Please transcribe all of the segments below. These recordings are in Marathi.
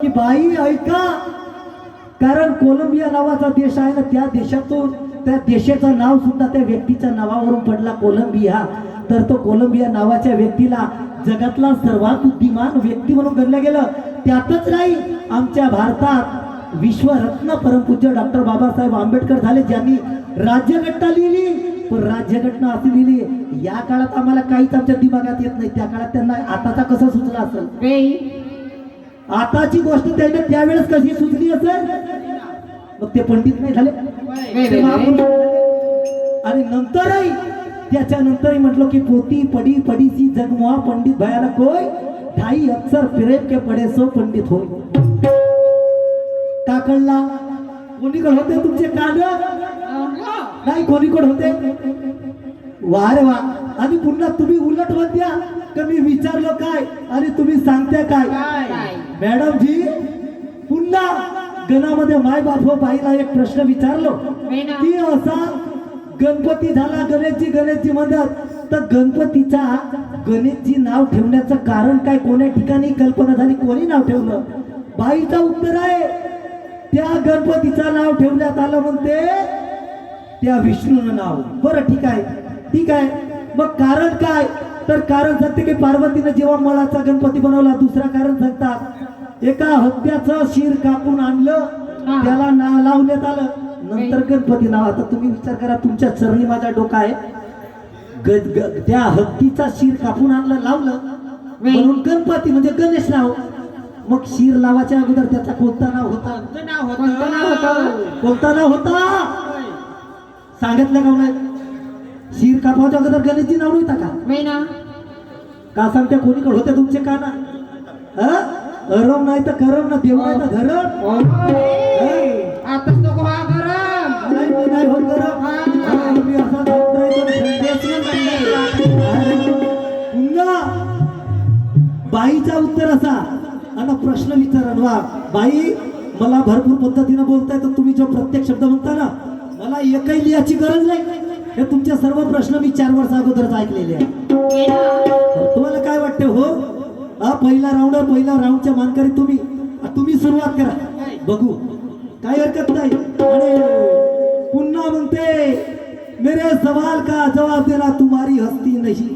की बाई ऐका. कारण कोलंबिया नावाचा देश आहे ना त्या देशातून त्या देशाचं नाव सुद्धा त्या व्यक्तीच्या नावावरून पडला कोलंबिया. तर तो कोलंबिया नावाच्या व्यक्तीला जगातला सर्वात बुद्धिमान व्यक्ती म्हणून गणलं गेलं. त्यातच नाही आमच्या भारतात विश्वरत्न परमपूज्य डॉक्टर बाबासाहेब आंबेडकर झाले ज्यांनी राज्यघटना लिहिली. पण राज्यघटना अशी लिहिली या काळात आम्हाला काहीच आमच्या दिमागात येत नाही. त्या काळात त्यांना आताचा कसं सुचला असेल? आताची गोष्ट त्याने त्यावेळेस कशी सुचली असेल? मग ते पंडित नाही झाले. आणि नंतरही त्याच्यानंतरही म्हटलो की पोती पडी पडीसी जगमुहा पंडित भयाला कोय? ढाई अक्षर प्रेम के पडे सो पंडित होय. का कळला? कोणीकडे होते तुमचे कान? नाही कोणीकडे होते? वा रे वा आणि पुन्हा तुम्ही उलट म्हणत्या का मी विचारलं काय? आणि तुम्ही सांगत्या काय? मॅडम जी पुन्हा गणामध्ये माय बाप हो बाईला एक प्रश्न विचारलो. की असा गणपती झाला गणेशजी गणेशजी म्हणतात तर गणपतीचा गणेशजी नाव ठेवण्याचं कारण काय? कोण्या ठिकाणी कल्पना झाली? कोणी नाव ठेवलं? बाईचं उत्तर आहे त्या गणपतीचं नाव ठेवण्यात आलं म्हणते त्या विष्णूनं नाव. बरं ठीक आहे. ठीक आहे. मग कारण काय? तर कारण सांगते की पार्वतीनं जेव्हा मळाचा गणपती बनवला दुसरा कारण सांगतात एका हत्याचं शिर कापून आणलं त्याला ना लावण्यात आलं. नंतर गणपती नाव आता तुम्ही विचार करा तुमच्या चरणी माझा डोका आहे. त्या हत्तीचा शिर कापून आणलं लावलं. म्हणून गणपती म्हणजे गणेश नाव. मग शिर लावाच्या अगोदर त्याचा कोणता नाव होता? कोणता नाव होता? सांगितलं का शिर कापाच्या अगोदर गणेशजी नाव नव्हता का का सांगते कोणीकडे होते तुमचे का ना हं? अरम नाही तर करम ना देव नाही तर धरम नाही मी नाही होत गरम हा, मी असा जात नाही तर संदेश नाही अरे, पुन्हा बाईचा उत्तर असा आणि प्रश्न विचारा वा बाई मला भरपूर पद्धतीनं बोलताय तर तुम्ही जो प्रत्येक शब्द म्हणता ना मला एकही लिहायची गरज नाही हे तुमचे सर्व प्रश्न मी चार वर्ष अगोदरच ऐकलेले आहे तुम्हाला काय वाटते हो? हा पहिला राऊंड आहे, पहिला राऊंडच्या मानकरी तुम्ही. तुम्ही सुरुवात करा. बघू. काय हरकत नाही. आणि पुन्हा म्हणते मेरे सवाल का जवाब देना तुम्हारी हस्ती नाही.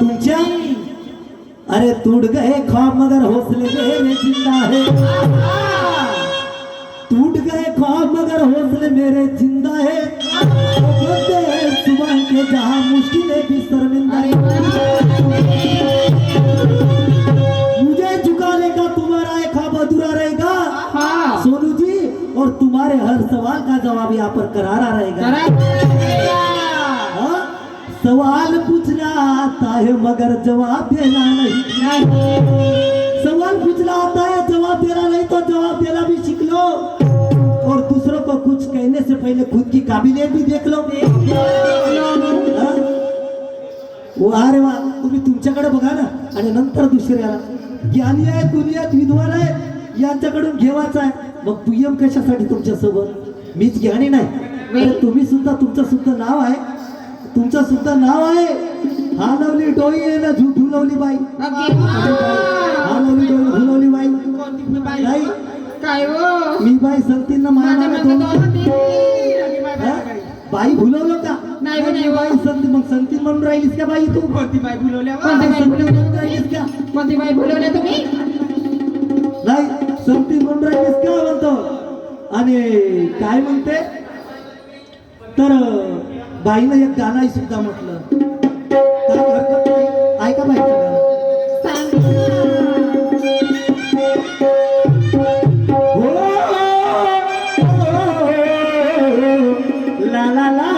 तुमच्या? अरे तुड गए ख्वाब मगर हौसले मेरे जिंदा है। मगर हौसले मेरे जिंदा है। बंदे हैं सुबह के जहां मुश्किलें भी शर्मिंदा है। मुझे झुकाने का तुम्हारा एक ख्वाब अधूरा रहेगा। सोनू जी और तुम्हारे हर सवाल का जवाब यहाँ पर करारा रहेगा। हाँ? सवाल पूछना आता है मगर जवाब देना नहीं। सवाल पूछना आता है जवाब देना नहीं तो जवाब देना भी सीख लो। दूसरों को कुछ कहने से पहले खुद की काबिलियत भी देख लो। हाँ? वा अरे वा तुम्ही तुमच्याकडे बघा ना। आणि नंतर दुसऱ्याला ज्ञानी आहे दुनियात विद्वान आहे यांच्याकडून घेवायचं आहे. मग दुय्यम कशासाठी तुमच्यासोबत मीच ज्ञानी नाही. तुम्ही सुद्धा तुमचं सुद्धा नाव आहे. तुमचं सुद्धा नाव आहे. हा नवली डोई आहे ना झू फुलवली बाई. हा नवली डोई फुलवली बाई. नाही. काय हो? मी बाई सांगतील ना माझ्या दोन? बाई भुलवलं का? नाही, नाही, मी बाई संती मग संती म्हणून राहिलीस का बाई तू? कोणती बाई बोलवल्या बाई संती म्हणून राहिलीस का? कोणती बाई बोलवल्या तुम्ही? नाही संती म्हणून राहिलीस का म्हणतो? आणि काय म्हणते? तर बाईनं एक गाणंही सुद्धा म्हटलं. काय हरकत नाही. ऐका बाईचं ला ला ला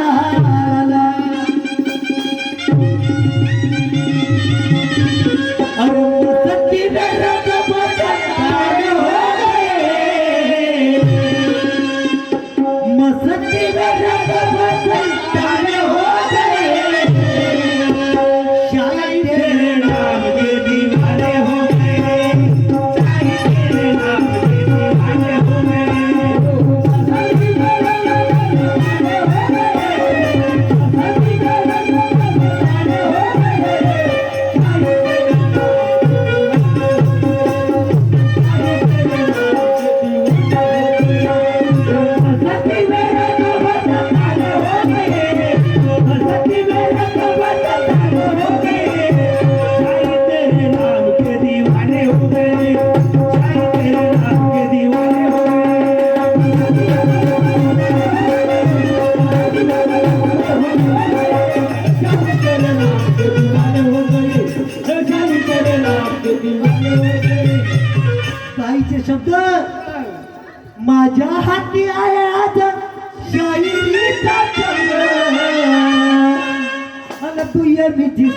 अन तू ये मिठी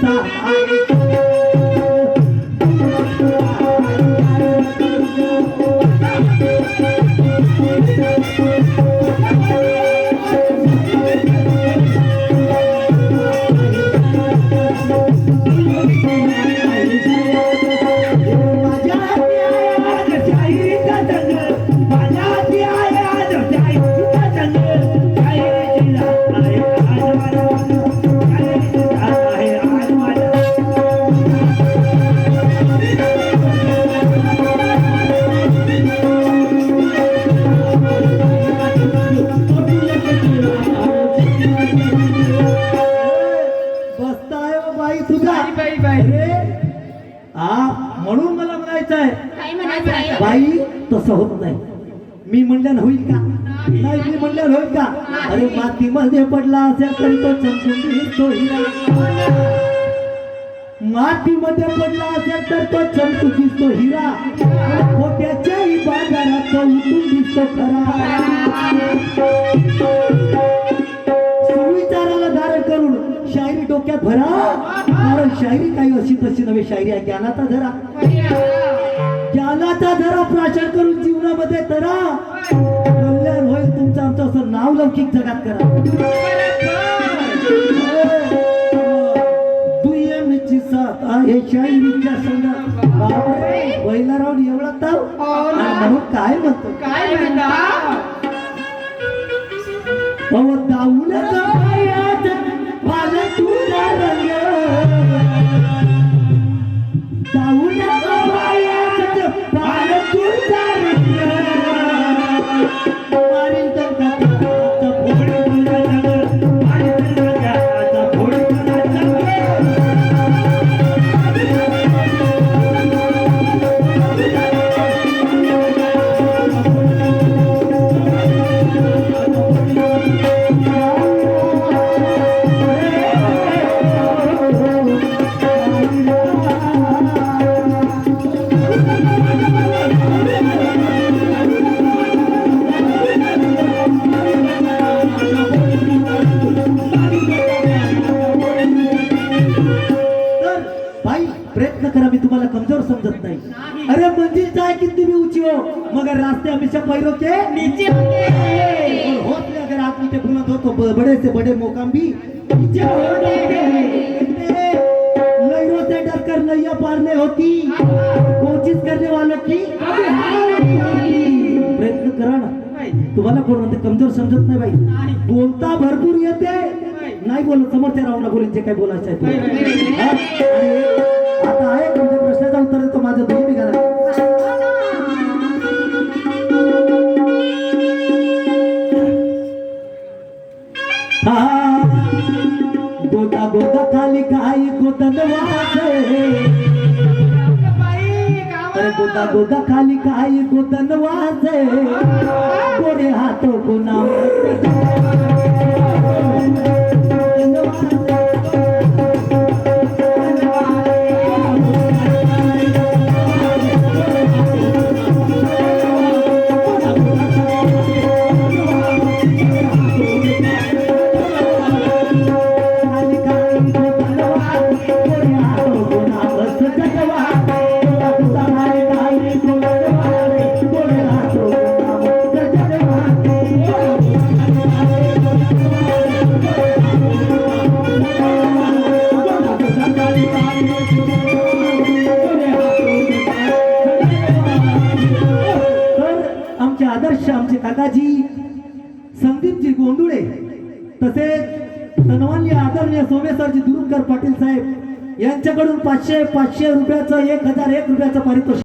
मी म्हणल्यानं होईल का? नाही मी म्हणल्यानं होईल का? अरे मातीमध्ये पडला असेल तरी तो चमकून दिसतो हिरा. मातीमध्ये पडला असेल तर तो चमकू दिसतो हिरा. खोट्याच्याही बाजारात तो उठून दिसतो खरा. सुविचाराला धारण करून शायरी डोक्यात भरा. कारण शायरी काही अशी तशी नव्हे. शायरी आहे ज्ञानाचा धरा. ज्ञानाचा धरा प्राशन करून जीवनामध्ये धरा कल्याण होईल तुमचं आमचं असं नाव लौकिक जगात करा. दुय्यमची साथ आहे शायरीच्या संघात. पहिला राऊंड एवढा ताव. हो म्हणून काय म्हणतो? काय म्हणता? अहो दाऊला तुम्हाला कमज़ोर समजत नाही. अरे मंजिल चाहे कितनी भी ऊँची हो. मगर रास्ते हमेशा पैरों के नीचे होते. और हौसले अगर आदमी के बुलंद हो तो बड़े से बड़े मुकाम भी नीचे होते. हैं हैं, लहरों से डर कर नैया पार नहीं होती. कोशिश करने वालों की होती. प्रयत्न करा ना. तुम्हाला कोण म्हणते कमज़ोर समजत नाही बाई. बोलता भरपूर येते. नाही. बोलत समोरच्या बोलून जे काही बोलायचं आहे आता आहे देतो माझं निघाला हा. गोदा गोदा खाली काही गोदन वाजे अरे गोदा गोदा खाली काही गोदन वाजे गोरे हातो को नाम आमचे आमचे काकाजी संदीपजी गोंधुळे तसेच सन्मान्य आदरणीय सोमेश्वरजी दुरुंकर पाटील साहेब यांच्याकडून पाचशे पाचशे रुपयाचं एक हजार एक रुपयाचं पारितोषिक